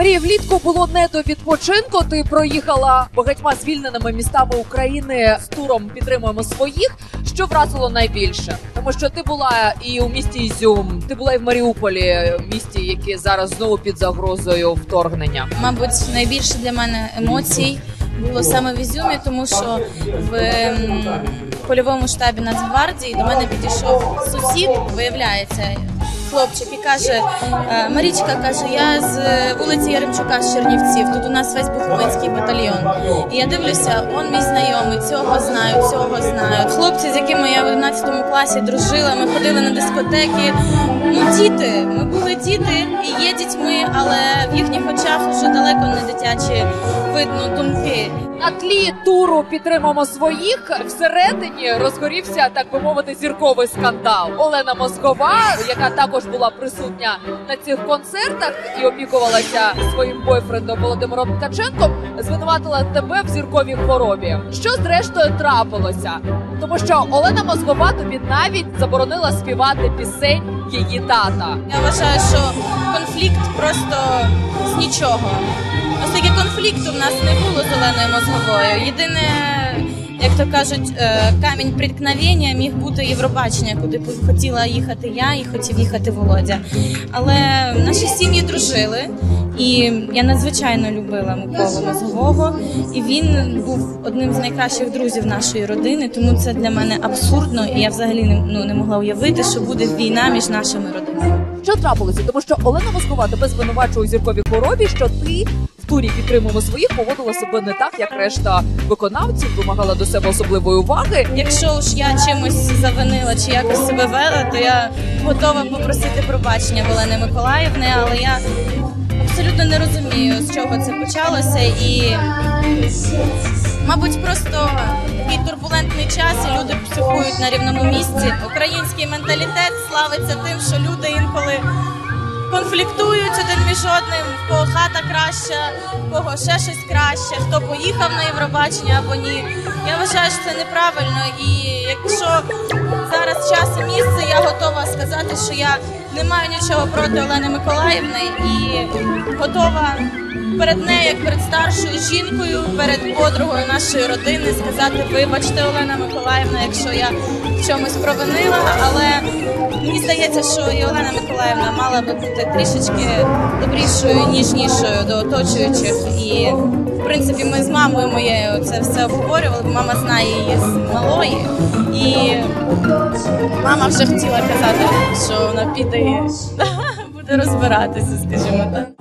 Марія, влітку було не до відпочинку. Ти проїхала багатьма звільненими містами України з туром підтримуємо своїх. Що вразило найбільше? Тому що ти була і у місті Ізюм, ти була і в Маріуполі, місті, яке зараз знову під загрозою вторгнення. Мабуть, найбільше для мене емоцій було саме в Ізюмі, тому що в ем, польовому штабі Нацгвардії до мене підійшов сусід, виявляється. Хлопчик і каже: «Е, Марічка каже, я з вулиці Яремчука з Чернівців. Тут у нас весь Буховинський батальйон. І я дивлюся, он мій знайомий, цього знаю, цього знаю. Хлопці, з якими я в 11 класі дружила, ми ходили на дискотеки. Ну, діти, ми були діти і є дітьми, але в їхніх очах вже далеко не дитячі видно думки. На тлі туру підтримуємо своїх всередині розгорівся, так би мовити, зірковий скандал. Олена Москова, яка також була присутня на цих концертах і опікувалася своїм бойфрендом Володимиром Ткаченком, звинуватила тебе в зірковій хворобі. Що зрештою трапилося? Тому що Олена Москова тобі навіть заборонила співати пісень її тата. Я вважаю, що конфлікт просто з нічого. Оскільки конфлікту в нас не було з Оленою Мозговою. Єдине, як то кажуть, е, камінь приткновення міг бути Євробачення, куди б хотіла їхати я і хотів їхати Володя. Але наші сім'ї дружили, і я надзвичайно любила Миколу Мозгового. І він був одним з найкращих друзів нашої родини, тому це для мене абсурдно, і я взагалі не, ну, не могла уявити, що буде війна між нашими родинами. Що трапилося? Тому що Олена Москова тебе звинувачує у зірковій хворобі, що ти турі підтримуємо своїх поводила себе не так, як решта виконавців, вимагала до себе особливої уваги. Якщо ж я чимось завинила чи якось себе вела, то я готова попросити пробачення Олени Миколаївни, але я абсолютно не розумію, з чого це почалося, і мабуть, просто такий турбулентний час, і люди психують на рівному місці. Український менталітет славиться тим, що люди інколи. Конфліктують один між одним, в кого хата краща, в кого ще щось краще, хто поїхав на Євробачення або ні. Я вважаю, що це неправильно. І якщо зараз час і місце, я готова сказати, що я не маю нічого проти Олени Миколаївни і готова перед нею, як перед старшою жінкою, перед подругою нашої родини, сказати вибачте, Олена Миколаївна, якщо я в чомусь провинила, але мені здається, що і Олена Миколаївна мала би бути трішечки добрішою, ніжнішою до оточуючих. І в принципі, ми з мамою моєю це все обговорювали, бо мама знає її з малої. І мама вже хотіла казати, що вона піде буде розбиратися, скажімо так.